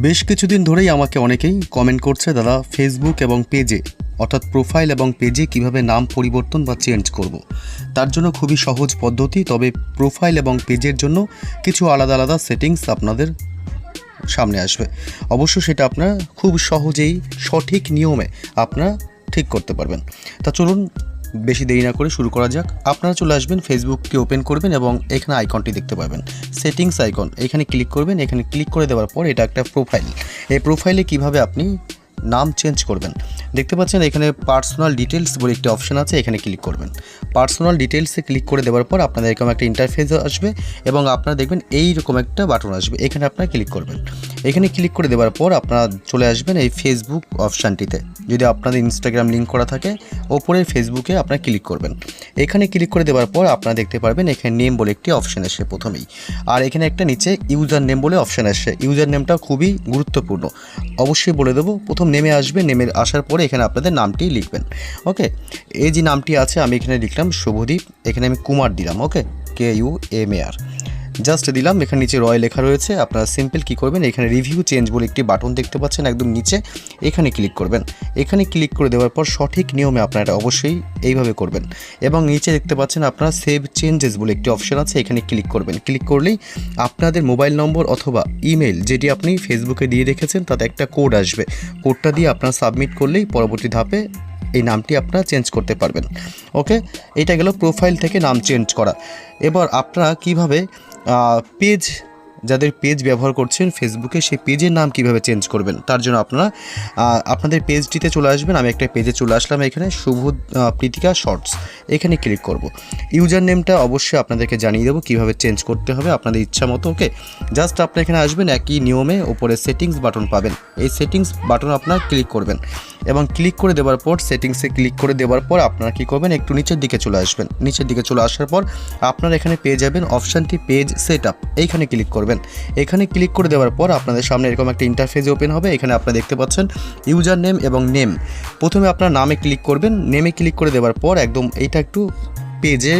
বেশ কিছুদিন ধরেই আমাকে অনেকেই কমেন্ট করছে, দাদা ফেসবুক এবং পেজে অর্থাৎ প্রোফাইল এবং পেজে কীভাবে নাম পরিবর্তন বা চেঞ্জ করব। তার জন্য খুবই সহজ পদ্ধতি, তবে প্রোফাইল এবং পেজের জন্য কিছু আলাদা আলাদা সেটিংস আপনাদের সামনে আসবে অবশ্য সেটা আপনারা খুব সহজেই সঠিক নিয়মে আপনারা ঠিক করতে পারবেন তা চলুন বেশি দেরি না করে শুরু করা যাক। আপনারা চলে আসবেন ফেসবুককে ওপেন করবেন এবং এখানে আইকনটি দেখতে পাবেন। সেটিংস আইকন এখানে ক্লিক করবেন, এখানে ক্লিক করে দেওয়ার পর এটা একটা প্রোফাইল এই প্রোফাইলে কীভাবে আপনি নাম চেঞ্জ করবেন? দেখতে পাচ্ছেন এখানে পার্সোনাল ডিটেলস বলে একটি অপশন আছে, এখানে ক্লিক করবেন। পার্সোনাল ডিটেলসে ক্লিক করে দেওয়ার পর আপনাদের এরকম একটা ইন্টারফেস আসবে এবং আপনারা দেখবেন এই রকম একটা বাটন আসবে, এখানে আপনারা ক্লিক করবেন। এখানে ক্লিক করে দেওয়ার পর আপনারা চলে আসবেন এই ফেসবুক অপশানটিতে যদি আপনাদের ইনস্টাগ্রাম লিঙ্ক করা থাকে, ওপরের ফেসবুকে আপনারা ক্লিক করবেন। এখানে ক্লিক করে দেওয়ার পর আপনারা দেখতে পারবেন এখানে নেম বলে একটি অপশান আসে প্রথমেই। আর এখানে একটা নিচে ইউজার নেম বলে অপশান আসে। ইউজার নেমটা খুবই গুরুত্বপূর্ণ। অবশ্যই বলে দেবো, প্রথম নেমে আসবে নেমে আসার পরে এখানে আপনাদের নামটি লিখবেন, ওকে? এই যে নামটি আছে, আমি এখানে লিখলাম শুভদীপ, এখানে আমি কুমার দিলাম, okay? K U M A R just দিলাম, এখানে নিচে রয় লেখা রয়েছে। আপনারা সিম্পল কি করবেন? এখানে রিভিউ চেঞ্জ বলে একটি বাটন দেখতে পাচ্ছেন একদম নিচে। এখানে ক্লিক করবেন। এখানে ক্লিক করে দেওয়ার পর সঠিক নিয়মে আপনারা এটা অবশ্যই এইভাবে করবেন। এবং নিচে দেখতে পাচ্ছেন আপনারা সেভ চেঞ্জেস বলে একটি অপশন আছে, এখানে ক্লিক করবেন। ক্লিক করলেই আপনাদের মোবাইল নম্বর অথবা ইমেল যেটি আপনি ফেসবুকে দিয়ে রেখেছেন, তাতে একটা কোড আসবে। কোডটা দিয়ে আপনারা সাবমিট করলেই পরবর্তী ধাপে এই নামটি আপনারা চেঞ্জ করতে পারবেন। ওকে এটা গেল প্রোফাইল থেকে নাম চেঞ্জ করা। এবার আপনারা কীভাবে পেজ যাদের পেজ ব্যবহার করছেন ফেসবুকে সেই পেজের নাম কীভাবে চেঞ্জ করবেন? তার জন্য আপনারা আপনাদের পেজটিতে চলে আসবেন। আমি একটা পেজে চলে আসলাম এখানে, শুভ প্রীতিকা শর্টস এখানে ক্লিক করব। ইউজার নেমটা অবশ্যই আপনাদেরকে জানিয়ে দেবো, কীভাবে চেঞ্জ করতে হবে আপনাদের ইচ্ছা মতো ওকে জাস্ট আপনি এখানে আসবেন, একই নিয়মে ওপরে সেটিংস বাটন পাবেন। এই সেটিংস বাটন আপনার ক্লিক করবেন। এবং ক্লিক করে দেওয়ার পর সেটিংসে ক্লিক করে দেওয়ার পর আপনারা কী করবেন, একটু নিচের দিকে চলে আসবেন। নিচের দিকে চলে আসার পর আপনারা এখানে পেয়ে যাবেন অপশানটি পেজ সেট আপ এইখানে ক্লিক করবেন। এখানে ক্লিক করে দেওয়ার পর আপনাদের সামনে এরকম একটা ইন্টারফেস ওপেন হবে। এখানে আপনারা দেখতে পাচ্ছেন ইউজার নেম এবং নেম প্রথমে আপনার নামে ক্লিক করবেন। নেমে ক্লিক করে দেওয়ার পর একদম এইটা একটু পেজে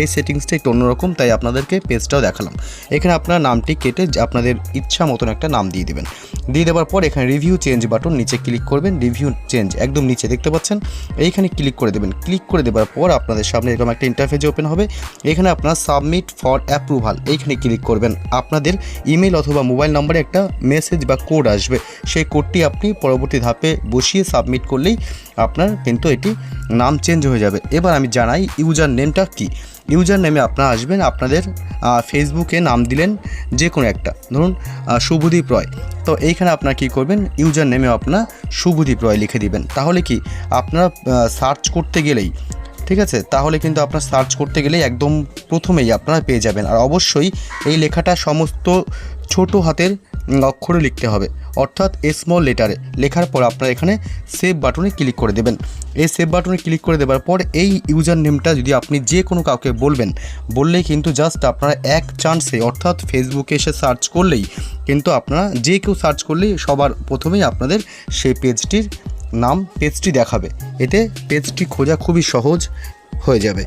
এই সেটিংসটা একটু অন্যরকম, তাই আপনাদেরকে পেজটাও দেখালাম। এখানে আপনার নামটি কেটে আপনাদের ইচ্ছা মতন একটা নাম দিয়ে দিবেন। দিয়ে দেওয়ার পর এখানে রিভিউ চেঞ্জ বাটন নিচে ক্লিক করবেন রিভিউ চেঞ্জ একদম নিচে দেখতে পাচ্ছেন। এইখানে ক্লিক করে দেবেন। ক্লিক করে দেওয়ার পর আপনাদের সামনে এরকম একটা ইন্টারফেস ওপেন হবে। এখানে আপনার সাবমিট ফর অ্যাপ্রুভাল এইখানে ক্লিক করবেন। আপনাদের ইমেল অথবা মোবাইল নম্বরে একটা মেসেজ বা কোড আসবে। সেই কোডটি আপনি পরবর্তী ধাপে বসিয়ে সাবমিট করলেই আপনার কিন্তু এটি নাম চেঞ্জ হয়ে যাবে। এবার আমি জানাই ইউজার নেমটা কী? ইউজার নেমে আপনারা আসবেন, আপনাদের ফেসবুকে নাম দিলেন যে কোনো একটা। ধরুন শুভদীপ রয়। তো এইখানে আপনারা কী করবেন? ইউজার নেমে আপনার শুভদীপ রয় লিখে দিবেন। তাহলে কি? আপনারা সার্চ করতে গেলেই, ঠিক আছে? তাহলে কিন্তু আপনার সার্চ করতে গেলেই একদম প্রথমেই আপনারা পেয়ে যাবেন। আর অবশ্যই এই লেখাটা সমস্ত ছোট হাতের অক্ষরে লিখতে হবে। অর্থাৎ এ স্মল লেটারে লেখার পর আপনারা এখানে সেভ বাটনে ক্লিক করে দেবেন। এই সেভ বাটনে ক্লিক করে দেওয়ার পর এই ইউজার নেমটা যদি আপনি যে কোনো কাউকে বলবেন, বললেই কিন্তু জাস্ট আপনারা এক চান্সে অর্থাৎ ফেসবুকে এসে সার্চ করলেই কিন্তু আপনারা যে কেউ সার্চ করলেই সবার প্রথমেই আপনাদের সেই পেজটির নাম পেজটি দেখাবে। এতে পেজটি খোঁজা খুবই সহজ হয়ে যাবে।